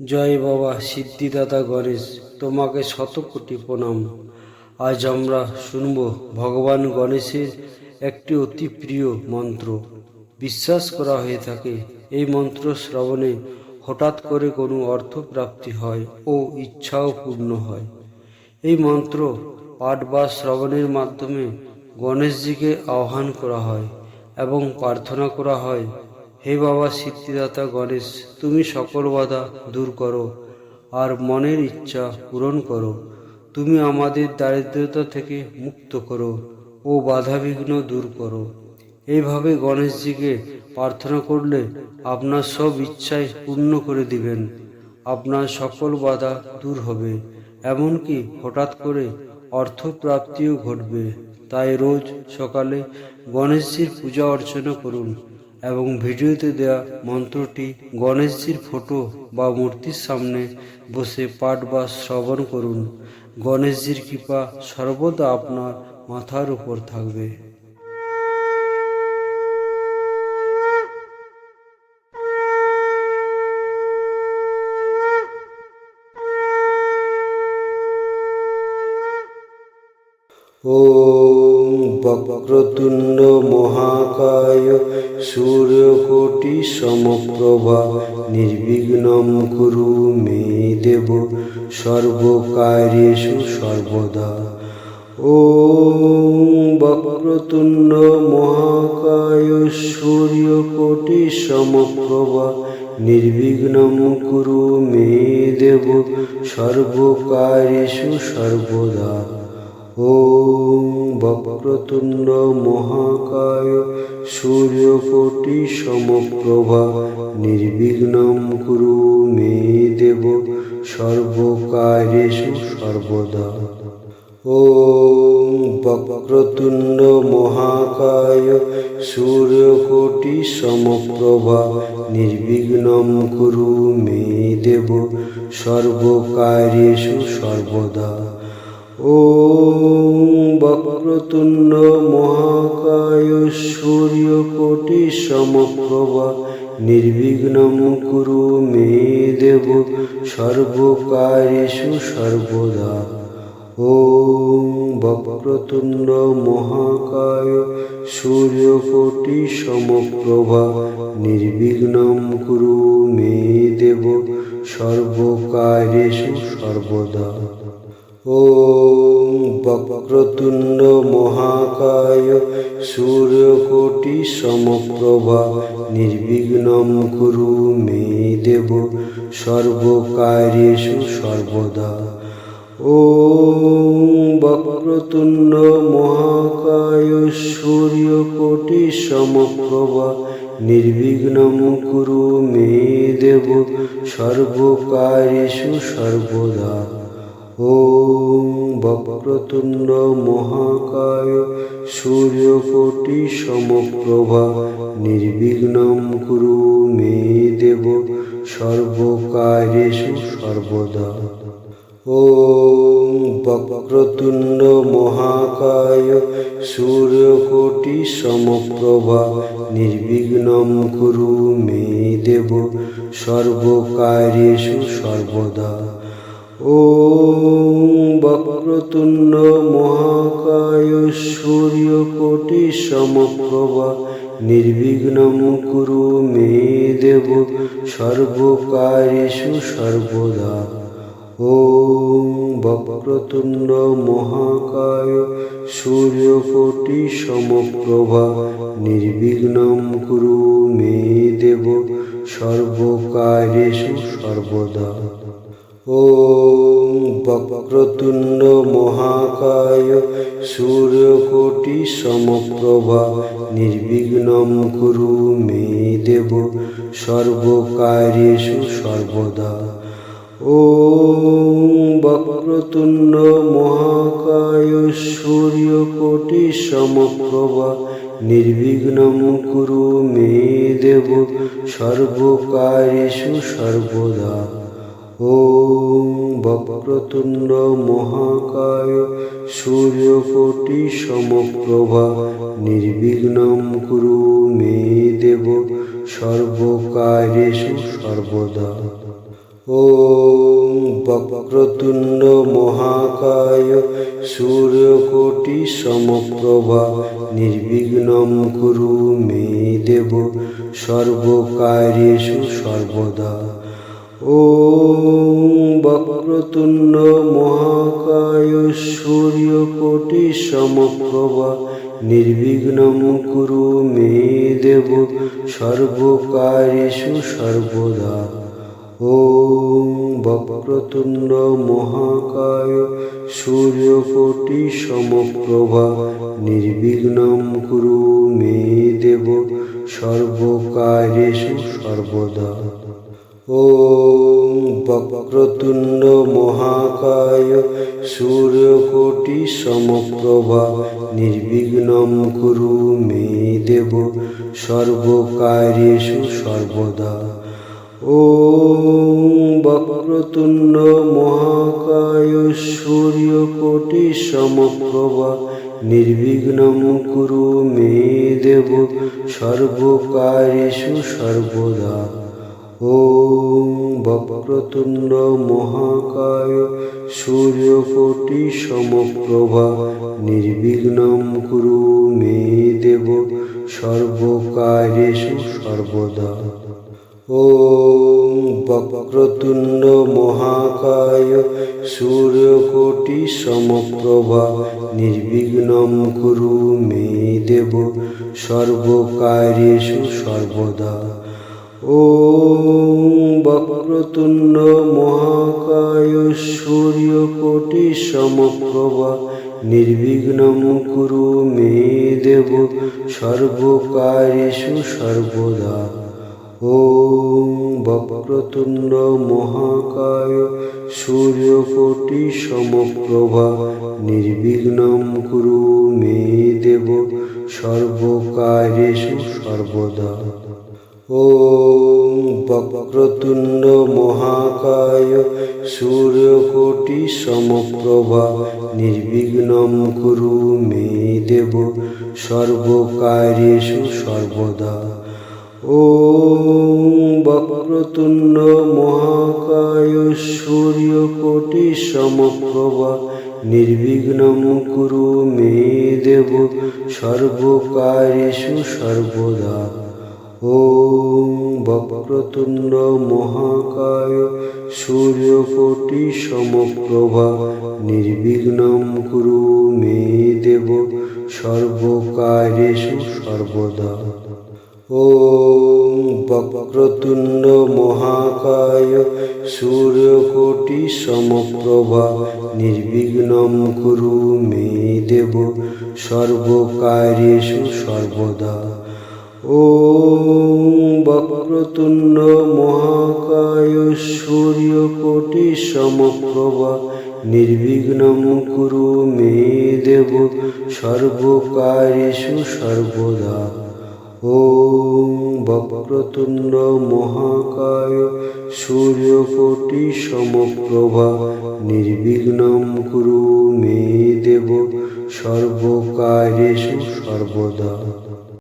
জয় বাবা সিদ্ধিদাতা গণেশ, তোমাকে শত কোটি প্রণাম। আজ আমরা শুনব ভগবান গণেশের একটি অতি প্রিয় মন্ত্র। বিশ্বাস করা হয়ে থাকে, এই মন্ত্র শ্রবণে হঠাৎ করে কোনো অর্থপ্রাপ্তি হয় ও ইচ্ছাও পূর্ণ হয়। এই মন্ত্র পাঠ বা শ্রবণের মাধ্যমে গণেশজিকে আহ্বান করা হয় এবং প্রার্থনা করা হয় হে বাবা সিদ্ধিদাতা গণেশ, তুমি সকল বাধা দূর করো আর মনের ইচ্ছা পূরণ করো। তুমি আমাদের দারিদ্রতা থেকে মুক্ত করো ও বাধাবিঘ্ন দূর করো। এইভাবে গণেশজিকে প্রার্থনা করলে আপনার সব ইচ্ছাই পূর্ণ করে দিবেন। আপনার সকল বাধা দূর হবে, এমনকি হঠাৎ করে অর্থপ্রাপ্তিও ঘটবে। তাই রোজ সকালে গণেশজির পূজা অর্চনা করুন। এবং ভিডিওতে দেওয়া মন্ত্রটি গণেশজির ফটো বা মূর্তির সামনে বসে পাঠ বা শ্রবণ করুন। গণেশজির কৃপা সর্বদা আপনার মাথার উপর থাকবে। ॐ वक्रतुण्ड महाकाय सूर्यकोटि समप्रभा निर्विघ्नं कुरु मे देव सर्वकार्येषु सर्वदा ॐ वक्रतुण्ड महाकाय सूर्यकोटि समप्रभा निर्विघ्नं कुरु मे देव सर्वकार्येषु सर्वदा ॐ वक्रतुण्ड महाकाय सूर्यकोटि समप्रभा निर्विघ्नं कुरु मे देव सर्वकार्येषु सर्वदा ॐ वक्रतुण्ड महाकाय सूर्यकोटि समप्रभा निर्विघ्नं कुरु मे देव सर्वकार्येषु सर्वदा ॐ वक्रतुण्ड महाकाय सूर्यकोटि समप्रभा निर्विघ्नं कुरु मे देव सर्वकार्येषु सर्वदा ॐ वक्रतुण्ड महाकाय सूर्यकोटि समप्रभा निर्विघ्नं कुरु मे देव सर्वकार्येषु सर्वदा ॐ वक्रतुण्ड महाकाय सूर्यकोटि समप्रभा निर्विघ्नं कुरु मे देव सर्वकार्येषु सर्वदा ॐ वक्रतुण्ड महाकाय सूर्यकोटि समप्रभा निर्विघ्नं कुरु मे देव सर्वकार्येषु सर्वदा ॐ वक्रतुण्ड महाकाय सूर्यकोटि समप्रभा निर्विघ्नं कुरु मे देव सर्वकार्येषु सर्वदा ॐ वक्रतुण्ड महाकाय सूर्यकोटि समप्रभा निर्विघ्नं कुरु मे देव सर्वकार्येषु सर्वदा ॐ প্রতুন্ন মহাকায় সূর্য কোটি সমপ্রভা নির্বিঘ্নম কুরু মে দেব সর্বকারেষু সর্বদা। ও বক্রতুন্ড মহাকায় সূর্যকোটি সমপ্রভা নির্বিঘ্ন কুরু মে দেব সর্বকারেষু সর্বদা। ॐ वक्रतुण्ड महाकाय सूर्यकोटि समप्रभा निर्विघ्नं कुरु मे देव सर्वकार्येषु सर्वदा ॐ वक्रतुण्ड महाकाय सूर्यकोटि समप्रभा निर्विघ्नं कुरु मे देव सर्वकार्येषु सर्वदा ॐ वक्रतुण्ड महाकाय सूर्यकोटि समप्रभा निर्विघ्नं कुरु मे देव सर्वकार्येषु सर्वदा ॐ वक्रतुण्ड महाकाय सूर्यकोटि समप्रभा निर्विघ्नं कुरु मे देव सर्वकार्येषु सर्वदा ॐ वक्रतुण्ड महाकाय सूर्यकोटि समप्रभा निर्विघ्नं कुरु मे देव सर्वकार्येषु सर्वदा ॐ वक्रतुण्ड महाकाय सूर्यकोटि समप्रभा निर्विघ्नं कुरु मे देव सर्वकार्येषु सर्वदा ॐ वक्रतुण्ड महाकाय सूर्यकोटि समप्रभा निर्विघ्नं कुरु मे देव सर्वकार्येषु सर्वदा ॐ वक्रतुण्ड महाकाय सूर्यकोटि समप्रभा निर्विघ्नं कुरु मे देव सर्वकार्येषु सर्वदा ॐ वक्रतुण्ड महाकाय सूर्यकोटि समप्रभा निर्विघ्नं कुरु मे देव सर्वकार्येषु सर्वदा ॐ वक्रतुण्ड महाकाय सूर्यकोटि समप्रभा निर्विघ्नं कुरु मे देव सर्वकार्येषु सर्वदा ॐ वक्रतुण्ड महाकाय सूर्यकोटि समप्रभा निर्विघ्नं कुरु मे देव सर्वकार्येषु सर्वदा ॐ वक्रतुण्ड महाकाय सूर्यकोटि समप्रभा निर्विघ्नं कुरु मे देव सर्वकार्येषु सर्वदा ॐ वक्रतुण्ड महाकाय सूर्यकोटि समप्रभा निर्विघ्नं कुरु मे देव सर्वकार्येषु सर्वदा ॐ वक्रतुण्ड महाकाय सूर्यकोटि समप्रभा निर्विघ्नं कुरु मे देव सर्वकार्येषु सर्वदा ॐ वक्रतुण्ड महाकाय सूर्यकोटि समप्रभा निर्विघ्नं कुरु मे देव सर्वकार्येषु सर्वदा ॐ वक्रतुण्ड महाकाय सूर्यकोटि समप्रभा निर्विघ्नं कुरु मे देव सर्वकार्येषु सर्वदा ॐ वक्रतुण्ड महाकाय सूर्यकोटि समप्रभा निर्विघ्नं कुरु मे देव सर्वकार्येषु सर्वदा ॐ वक्रतुण्ड महाकाय सूर्यकोटि समप्रभा निर्विघ्नं कुरु मे देव सर्वकार्येषु सर्वदा